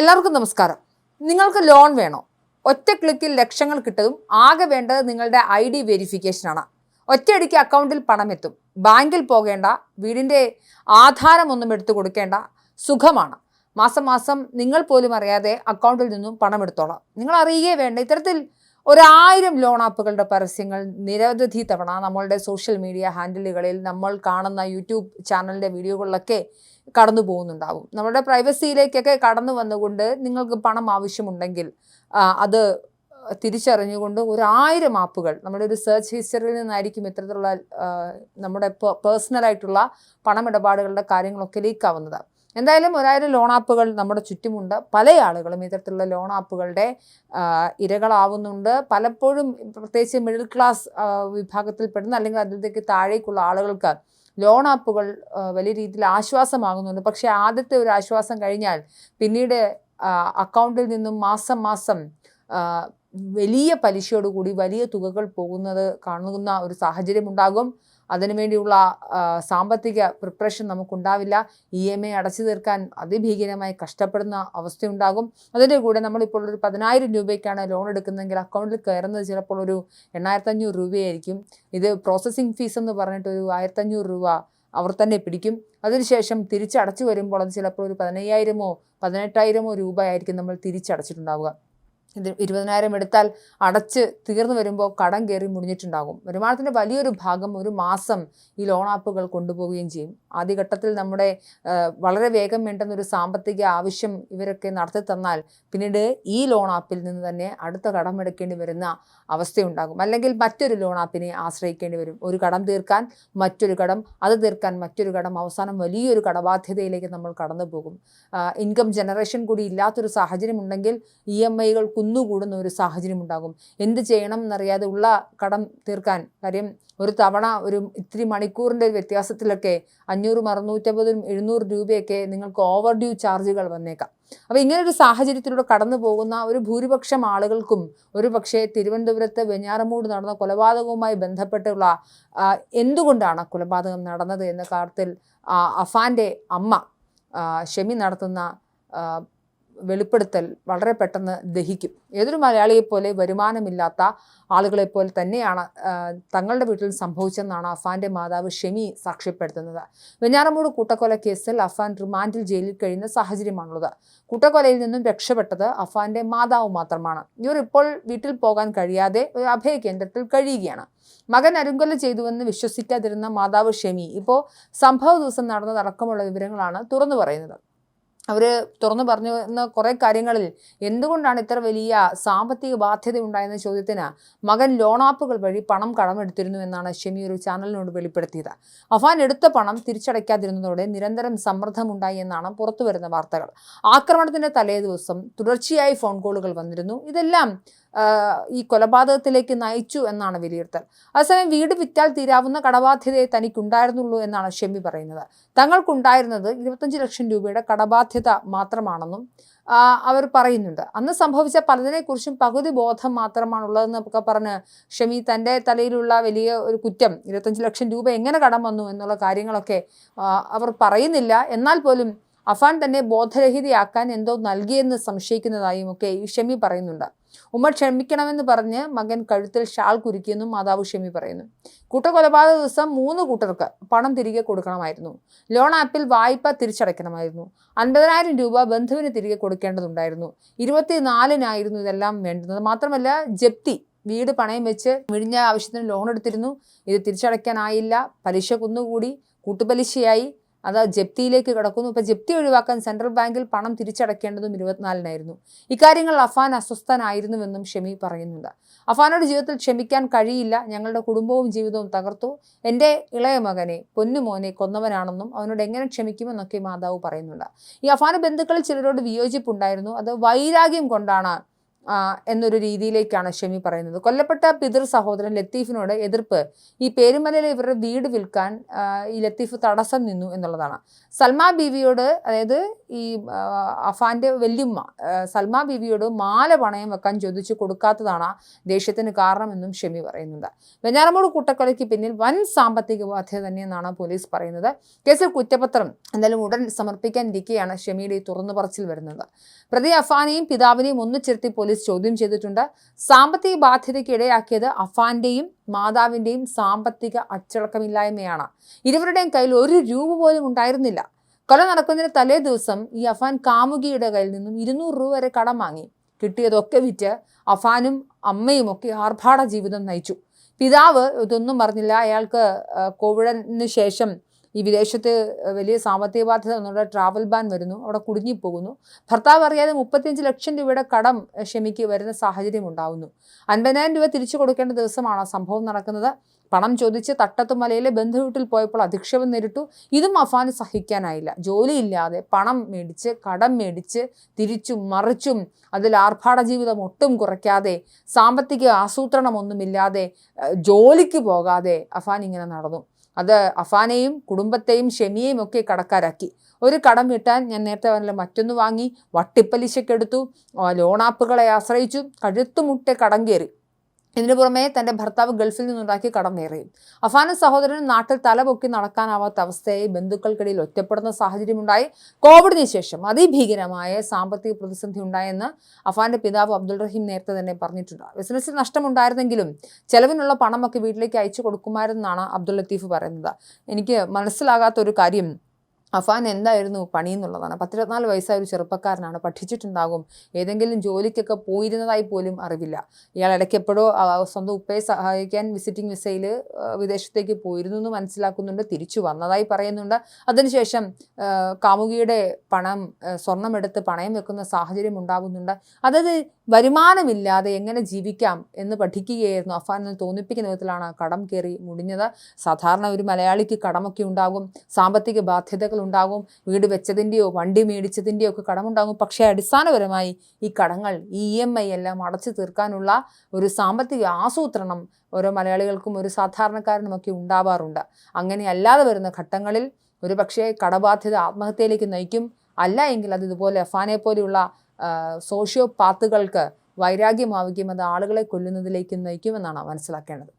എല്ലാവർക്കും നമസ്കാരം. നിങ്ങൾക്ക് ലോൺ വേണോ? ഒറ്റ ക്ലിക്കിൽ ലക്ഷങ്ങൾ കിട്ടതും ആകെ വേണ്ടത് നിങ്ങളുടെ ഐ ഡി വെരിഫിക്കേഷനാണ് ഒറ്റയടിക്ക് അക്കൗണ്ടിൽ പണം എത്തും. ബാങ്കിൽ പോകേണ്ട വീടിന്റെ ആധാരമൊന്നും എടുത്തു കൊടുക്കേണ്ട സുഖമാണ്. മാസം മാസം നിങ്ങൾ പോലും അറിയാതെ അക്കൗണ്ടിൽ നിന്നും പണം എടുത്തോളാം. നിങ്ങൾ അറിയുകയേ വേണ്ട. ഇത്തരത്തിൽ ഒരായിരം ലോൺ ആപ്പുകളുടെ പരസ്യങ്ങൾ നിരവധി തവണ നമ്മളുടെ സോഷ്യൽ മീഡിയ ഹാൻഡിലുകളിൽ നമ്മൾ കാണുന്ന യൂട്യൂബ് ചാനലിന്റെ വീഡിയോകളിലൊക്കെ കടന്നു പോകുന്നുണ്ടാവും. നമ്മുടെ പ്രൈവസിയിലേക്കൊക്കെ കടന്നു വന്നുകൊണ്ട് നിങ്ങൾക്ക് പണം ആവശ്യമുണ്ടെങ്കിൽ അത് തിരിച്ചറിഞ്ഞുകൊണ്ട് ഒരായിരം ആപ്പുകൾ നമ്മുടെ ഒരു സെർച്ച് ഹിസ്റ്ററിയിൽ നിന്നായിരിക്കും ഇത്തരത്തിലുള്ള നമ്മുടെ പേഴ്സണലായിട്ടുള്ള പണമിടപാടുകളുടെ കാര്യങ്ങളൊക്കെ ലീക്കാവുന്നത് എന്തായാലും ഒരായിരം ലോൺ ആപ്പുകൾ നമ്മുടെ ചുറ്റുമുണ്ട്. പല ആളുകളും ഇത്തരത്തിലുള്ള ലോൺ ആപ്പുകളുടെ ഇരകളാവുന്നുണ്ട്. പലപ്പോഴും പ്രത്യേകിച്ച് മിഡിൽ ക്ലാസ് വിഭാഗത്തിൽപ്പെടുന്ന അല്ലെങ്കിൽ അതിലേക്ക് താഴേക്കുള്ള ആളുകൾക്ക് ലോൺ ആപ്പുകൾ വലിയ രീതിയിൽ ആശ്വാസമാകുന്നുണ്ട്. പക്ഷേ ആദ്യത്തെ ഒരു ആശ്വാസം കഴിഞ്ഞാൽ പിന്നീട് അക്കൗണ്ടിൽ നിന്നും മാസം മാസം വലിയ പലിശയോടുകൂടി വലിയ തുകകൾ പോകുന്നത് കാണുന്ന ഒരു സാഹചര്യം ഉണ്ടാകും അതിനുവേണ്ടിയുള്ള സാമ്പത്തിക പ്രിപ്പറേഷൻ നമുക്കുണ്ടാവില്ല. ഇ എം ഐ അടച്ചു തീർക്കാൻ അതിഭീകരമായി കഷ്ടപ്പെടുന്ന അവസ്ഥയുണ്ടാകും. അതിന്റെ കൂടെ നമ്മളിപ്പോൾ ഒരു പതിനായിരം രൂപയ്ക്കാണ് ലോൺ എടുക്കുന്നതെങ്കിൽ അക്കൗണ്ടിൽ കയറുന്നത് ചിലപ്പോൾ ഒരു എണ്ണായിരത്തഞ്ഞൂറ് രൂപയായിരിക്കും. ഇത് പ്രോസസ്സിംഗ് ഫീസ് എന്ന് പറഞ്ഞിട്ട് ഒരു ആയിരത്തഞ്ഞൂറ് രൂപ അവർ തന്നെ പിടിക്കും. അതിനുശേഷം തിരിച്ചടച്ചു വരുമ്പോൾ അത് ചിലപ്പോൾ ഒരു പതിനയ്യായിരമോ പതിനെട്ടായിരമോ രൂപയായിരിക്കും നമ്മൾ തിരിച്ചടച്ചിട്ടുണ്ടാവുക. ഇത് ഇരുപതിനായിരം എടുത്താൽ അടച്ച് തീർന്നു വരുമ്പോൾ കടം കയറി മുടിഞ്ഞിട്ടുണ്ടാകും വരുമാനത്തിന്റെ വലിയൊരു ഭാഗം ഒരു മാസം ഈ ലോൺ ആപ്പുകൾ കൊണ്ടുപോവുകയും ചെയ്യും. ആദ്യഘട്ടത്തിൽ നമ്മുടെ വളരെ വേഗം വേണ്ടുന്ന ഒരു സാമ്പത്തിക ആവശ്യം ഇവരൊക്കെ നടത്തി തന്നാൽ പിന്നീട് ഈ ലോൺ ആപ്പിൽ നിന്ന് തന്നെ അടുത്ത കടം എടുക്കേണ്ടി വരുന്ന അവസ്ഥയുണ്ടാകും. അല്ലെങ്കിൽ മറ്റൊരു ലോൺ ആപ്പിനെ ആശ്രയിക്കേണ്ടി വരും. ഒരു കടം തീർക്കാൻ മറ്റൊരു കടം അത് തീർക്കാൻ മറ്റൊരു കടം അവസാനം വലിയൊരു കടബാധ്യതയിലേക്ക് നമ്മൾ കടന്നു പോകും ഇൻകം ജനറേഷൻ കൂടി ഇല്ലാത്തൊരു സാഹചര്യം ഉണ്ടെങ്കിൽ ഇ എം ഐകൾ കുന്നുകൂടുന്ന ഒരു സാഹചര്യം ഉണ്ടാകും എന്ത് ചെയ്യണം എന്നറിയാതെ ഉള്ള കടം തീർക്കാൻ. കാര്യം ഒരു തവണ ഒരു ഇത്തിരി മണിക്കൂറിന്റെ വ്യത്യാസത്തിലൊക്കെ അഞ്ഞൂറും അറുന്നൂറ്റമ്പതും എഴുന്നൂറ് രൂപയൊക്കെ നിങ്ങൾക്ക് ഓവർ ഡ്യൂ ചാർജുകൾ വന്നേക്കാം. അപ്പോൾ ഇങ്ങനൊരു സാഹചര്യത്തിലൂടെ കടന്നു പോകുന്ന ഒരു ഭൂരിപക്ഷം ആളുകൾക്കും ഒരു പക്ഷേ തിരുവനന്തപുരത്ത് വെഞ്ഞാറമൂട് നടന്ന കൊലപാതകവുമായി ബന്ധപ്പെട്ടുള്ള എന്തുകൊണ്ടാണ് കൊലപാതകം നടന്നത് എന്ന കാര്യത്തിൽ അഫാന്റെ അമ്മ ഷെമി നടത്തുന്ന വെളിപ്പെടുത്തൽ വളരെ പെട്ടെന്ന് ദഹിക്കും. ഏതൊരു മലയാളിയെപ്പോലെ വരുമാനമില്ലാത്ത ആളുകളെപ്പോലെ തന്നെയാണ് തങ്ങളുടെ വീട്ടിൽ സംഭവിച്ചെന്നാണ് അഫാന്റെ മാതാവ് ഷെമി സാക്ഷ്യപ്പെടുത്തുന്നത്. വെഞ്ഞാറമൂട് കൂട്ടക്കൊല കേസിൽ അഫാൻ റിമാൻഡിൽ ജയിലിൽ കഴിയുന്ന സാഹചര്യമാണുള്ളത്. കൂട്ടക്കൊലയിൽ നിന്നും രക്ഷപ്പെട്ടത് അഫാന്റെ മാതാവ് മാത്രമാണ്. ഇവർ ഇപ്പോൾ വീട്ടിൽ പോകാൻ കഴിയാതെ ഒരു അഭയ കേന്ദ്രത്തിൽ കഴിയുകയാണ്. മകൻ അരുങ്കൊല ചെയ്തുവെന്ന് വിശ്വസിക്കാതിരുന്ന മാതാവ് ഷെമി ഇപ്പോൾ സംഭവ ദിവസം നടന്നതടക്കമുള്ള വിവരങ്ങളാണ് തുറന്നു പറയുന്നത്. അവർ തുറന്നു പറഞ്ഞു എന്ന കുറേ കാര്യങ്ങളിൽ എന്തുകൊണ്ടാണ് ഇത്ര വലിയ സാമ്പത്തിക ബാധ്യത ഉണ്ടായെന്ന ചോദ്യത്തിന് മകൻ ലോണാപ്പുകൾ വഴി പണം കടമെടുത്തിരുന്നു എന്നാണ് ഷെമി ഒരു ചാനലിനോട് വെളിപ്പെടുത്തിയത്. അഫാൻ എടുത്ത പണം തിരിച്ചടയ്ക്കാതിരുന്നതോടെ നിരന്തരം സമ്മർദ്ദമുണ്ടായി എന്നാണ് പുറത്തുവരുന്ന വാർത്തകൾ. ആക്രമണത്തിന്റെ തലേ ദിവസം തുടർച്ചയായി ഫോൺ കോളുകൾ വന്നിരുന്നു. ഇതെല്ലാം ഈ കൊലപാതകത്തിലേക്ക് നയിച്ചു എന്നാണ് വിലയിരുത്തൽ. അതേസമയം വീട് വിറ്റാൽ തീരാവുന്ന കടബാധ്യതയെ തനിക്കുണ്ടായിരുന്നുള്ളൂ എന്നാണ് ഷെമി പറയുന്നത്. തങ്ങൾക്കുണ്ടായിരുന്നത് ഇരുപത്തഞ്ച് ലക്ഷം രൂപയുടെ കടബാധ്യത മാത്രമാണെന്നും അവർ പറയുന്നുണ്ട്. അന്ന് സംഭവിച്ച പലതിനെക്കുറിച്ചും പകുതി ബോധം മാത്രമാണുള്ളതെന്നൊക്കെ പറഞ്ഞ് ഷെമി തന്റെ തലയിലുള്ള വലിയ ഒരു കുറ്റം ഇരുപത്തഞ്ച് ലക്ഷം രൂപ എങ്ങനെ കടം വന്നു എന്നുള്ള കാര്യങ്ങളൊക്കെ അവർ പറയുന്നില്ല. എന്നാൽ പോലും അഫാൻ തന്നെ ബോധരഹിതയാക്കാൻ എന്തോ നൽകിയെന്ന് സംശയിക്കുന്നതായും ഒക്കെ ഈ ഷെമി പറയുന്നുണ്ട്. ഉമ്മ ക്ഷമിക്കണമെന്ന് പറഞ്ഞ് മകൻ കഴുത്തിൽ ഷാൾ കുരുക്കിയെന്നും മാതാവ് ഷെമി പറയുന്നു. കൂട്ടക്കൊലപാതക ദിവസം മൂന്ന് കൂട്ടർക്ക് പണം തിരികെ കൊടുക്കണമായിരുന്നു. ലോൺ ആപ്പിൽ വായ്പ തിരിച്ചടയ്ക്കണമായിരുന്നു. അൻപതിനായിരം രൂപ ബന്ധുവിന് തിരികെ കൊടുക്കേണ്ടതുണ്ടായിരുന്നു. ഇരുപത്തിനാലിനായിരുന്നു ഇതെല്ലാം വേണ്ടുന്നത്. മാത്രമല്ല ജപ്തി വീട് പണയം വെച്ച് വിഴിഞ്ഞ ആവശ്യത്തിന് ലോൺ എടുത്തിരുന്നു. ഇത് തിരിച്ചടയ്ക്കാനായില്ല. പലിശ കുന്നുകൂടി. കൂട്ടുപലിശയായി. അത് ജപ്തിയിലേക്ക് കിടക്കുന്നു. ഇപ്പം ജപ്തി ഒഴിവാക്കാൻ സെൻട്രൽ ബാങ്കിൽ പണം തിരിച്ചടയ്ക്കേണ്ടതും ഇരുപത്തിനാലിനായിരുന്നു. ഇക്കാര്യങ്ങൾ അഫാൻ അസ്വസ്ഥനായിരുന്നുവെന്നും ഷെമി പറയുന്നുണ്ട്. അഫാനോട് ജീവിതത്തിൽ ക്ഷമിക്കാൻ കഴിയില്ല. ഞങ്ങളുടെ കുടുംബവും ജീവിതവും തകർത്തു. എന്റെ ഇളയ മകനെ പൊന്നുമോനെ കൊന്നവനാണെന്നും അവനോട് എങ്ങനെ ക്ഷമിക്കുമെന്നൊക്കെ മാതാവ് പറയുന്നുണ്ട്. ഈ അഫാന ബന്ധുക്കളിൽ ചിലരോട് വിയോജിപ്പുണ്ടായിരുന്നു. അത് വൈരാഗ്യം കൊണ്ടാണ് എന്നൊരു രീതിയിലേക്കാണ് ഷെമി പറയുന്നത്. കൊല്ലപ്പെട്ട പിതൃ സഹോദരൻ ലത്തീഫിനോട് എതിർപ്പ്. ഈ പേരുമലയിലെ ഇവരുടെ വീട് വിൽക്കാൻ ഈ ലത്തീഫ് തടസ്സം നിന്നു എന്നുള്ളതാണ്. സൽമാ ബീവിയോട് അതായത് ഈ അഫാന്റെ വല്യമ്മ സൽമാ ബീവിയോട് മാല പണയം വെക്കാൻ ചോദിച്ചു കൊടുക്കാത്തതാണ് ദേഷ്യത്തിന് കാരണമെന്നും ഷെമി പറയുന്നുണ്ട്. വെഞ്ഞാറമൂട് കൂട്ടക്കൊലയ്ക്ക് പിന്നിൽ വൻ സാമ്പത്തിക ബാധ്യത തന്നെയെന്നാണ് പോലീസ് പറയുന്നത്. കേസിൽ കുറ്റപത്രം എന്തായാലും ഉടൻ സമർപ്പിക്കാനിരിക്കെയാണ് ഷെമിയുടെ ഈ തുറന്നു പറച്ചിൽ വരുന്നത്. പ്രതി അഫാനെയും പിതാവിനെയും ഒന്നിച്ചിരുത്തി പോലീസ് ചോദ്യം ചെയ്തിട്ടുണ്ട്. സാമ്പത്തിക ബാധ്യതയ്ക്ക് ഇടയാക്കിയത് അഫാന്റെയും മാതാവിന്റെയും സാമ്പത്തിക അച്ചടക്കമില്ലായ്മയാണ്. ഇരുവരുടെയും കയ്യിൽ ഒരു രൂപ പോലും ഉണ്ടായിരുന്നില്ല. കൊല നടക്കുന്നതിന് തലേ ദിവസം ഈ അഫാൻ കാമുകിയുടെ കയ്യിൽ നിന്നും ഇരുന്നൂറ് രൂപ വരെ കടം വാങ്ങി. കിട്ടിയതൊക്കെ വിറ്റ് അഫാനും അമ്മയും ഒക്കെ ആർഭാട ജീവിതം നയിച്ചു. പിതാവ് ഇതൊന്നും പറഞ്ഞില്ല. അയാൾക്ക് കോവിഡിന് ശേഷം ഈ വിദേശത്ത് വലിയ സാമ്പത്തിക ബാധ്യത എന്നുള്ള ട്രാവൽ ബാൻ വരുന്നു. അവിടെ കുടുങ്ങിപ്പോകുന്നു ഭർത്താവ് അറിയാതെ മുപ്പത്തിയഞ്ച് ലക്ഷം രൂപയുടെ കടം ക്ഷമിക്ക് വരുന്ന സാഹചര്യം ഉണ്ടാവുന്നു. അൻപതിനായിരം രൂപ തിരിച്ചു കൊടുക്കേണ്ട ദിവസമാണ് സംഭവം നടക്കുന്നത്. പണം ചോദിച്ച് തട്ടത്തുമലയിലെ ബന്ധുവീട്ടിൽ പോയപ്പോൾ അധിക്ഷേപം നേരിട്ടു. ഇതും അഫാന് സഹിക്കാനായില്ല. ജോലിയില്ലാതെ പണം മേടിച്ച് കടം മേടിച്ച് തിരിച്ചും മറിച്ചും അതിൽ ആർഭാട ജീവിതം ഒട്ടും കുറയ്ക്കാതെ സാമ്പത്തിക ആസൂത്രണമൊന്നുമില്ലാതെ ജോലിക്ക് പോകാതെ അഫാൻ ഇങ്ങനെ നടന്നു. അത് അഫാനെയും കുടുംബത്തെയും ഷെമിയെയും ഒക്കെ കടക്കാരാക്കി. ഒരു കടം വീട്ടാൻ ഞാൻ നേരത്തെ പറഞ്ഞില്ല മറ്റൊന്ന് വാങ്ങി വട്ടിപ്പലിശക്കെടുത്തു ലോണാപ്പുകളെ ആശ്രയിച്ചു കഴുത്തുമുട്ടെ കടം കയറി. ഇതിനു പുറമെ തന്റെ ഭർത്താവ് ഗൾഫിൽ നിന്നുണ്ടാക്കി കടം വേറെയും അഫാനും സഹോദരനും നാട്ടിൽ തലപൊക്കി നടക്കാനാവാത്ത അവസ്ഥയായി ബന്ധുക്കൾക്കിടയിൽ ഒറ്റപ്പെടുന്ന സാഹചര്യമുണ്ടായി. കോവിഡിന് ശേഷം അതിഭീകരമായ സാമ്പത്തിക പ്രതിസന്ധി ഉണ്ടായെന്ന് അഫാന്റെ പിതാവ് അബ്ദുൾ റഹീം നേരത്തെ തന്നെ പറഞ്ഞിട്ടുണ്ട്. ബിസിനസ്സിൽ നഷ്ടമുണ്ടായിരുന്നെങ്കിലും ചെലവിനുള്ള പണമൊക്കെ വീട്ടിലേക്ക് അയച്ചു കൊടുക്കുമായിരുന്നാണ് അബ്ദുൾ ലത്തീഫ് പറയുന്നത്. എനിക്ക് മനസ്സിലാകാത്ത ഒരു കാര്യം അഫാൻ എന്തായിരുന്നു പണി എന്നുള്ളതാണ് പത്തിരുപത്തിനാല് വയസ്സായ ഒരു ചെറുപ്പക്കാരനാണ്. പഠിച്ചിട്ടുണ്ടാകും. ഏതെങ്കിലും ജോലിക്കൊക്കെ പോയിരുന്നതായി പോലും അറിവില്ല. ഇയാൾ ഇടയ്ക്ക് എപ്പോഴോ ആ, സ്വന്തം ഉപ്പയെ സഹായിക്കാൻ വിസിറ്റിംഗ് വിസയിൽ വിദേശത്തേക്ക് പോയിരുന്നു എന്ന് മനസ്സിലാക്കുന്നുണ്ട്. തിരിച്ചു വന്നതായി പറയുന്നുണ്ട്. അതിനുശേഷം കാമുകിയുടെ പണം സ്വർണം സ്വർണമെടുത്ത് പണയം വെക്കുന്ന സാഹചര്യം ഉണ്ടാകുന്നുണ്ട്. അതായത് വരുമാനമില്ലാതെ എങ്ങനെ ജീവിക്കാം എന്ന് പഠിക്കുകയായിരുന്നു അഫാൻ എന്ന് തോന്നിപ്പിക്കുന്ന വിധത്തിലാണ് കടം കയറി മുടിഞ്ഞത്. സാധാരണ ഒരു മലയാളിക്ക് കടമൊക്കെ ഉണ്ടാകും. സാമ്പത്തിക ബാധ്യതകൾ ഉണ്ടാകും. വീട് വെച്ചതിന്റെയോ വണ്ടി മേടിച്ചതിന്റെയോ ഒക്കെ കടമുണ്ടാകും. പക്ഷേ അടിസ്ഥാനപരമായി ഈ കടങ്ങൾ ഇ എം ഐ എല്ലാം അടച്ചു തീർക്കാനുള്ള ഒരു സാമ്പത്തിക ആസൂത്രണം ഓരോ മലയാളികൾക്കും ഒരു സാധാരണക്കാരനുമൊക്കെ ഉണ്ടാവാറുണ്ട്. അങ്ങനെ അല്ലാതെ വരുന്ന ഘട്ടങ്ങളിൽ ഒരു പക്ഷേ കടബാധ്യത ആത്മഹത്യയിലേക്ക് നയിക്കും. അല്ല എങ്കിൽ അത് ഇതുപോലെ അഫാനെ പോലെയുള്ള സോഷ്യോ പാത്തുകൾക്ക് വൈരാഗ്യമാവുകയും അത് ആളുകളെ കൊല്ലുന്നതിലേക്ക് നയിക്കുമെന്നാണ് മനസ്സിലാക്കേണ്ടത്.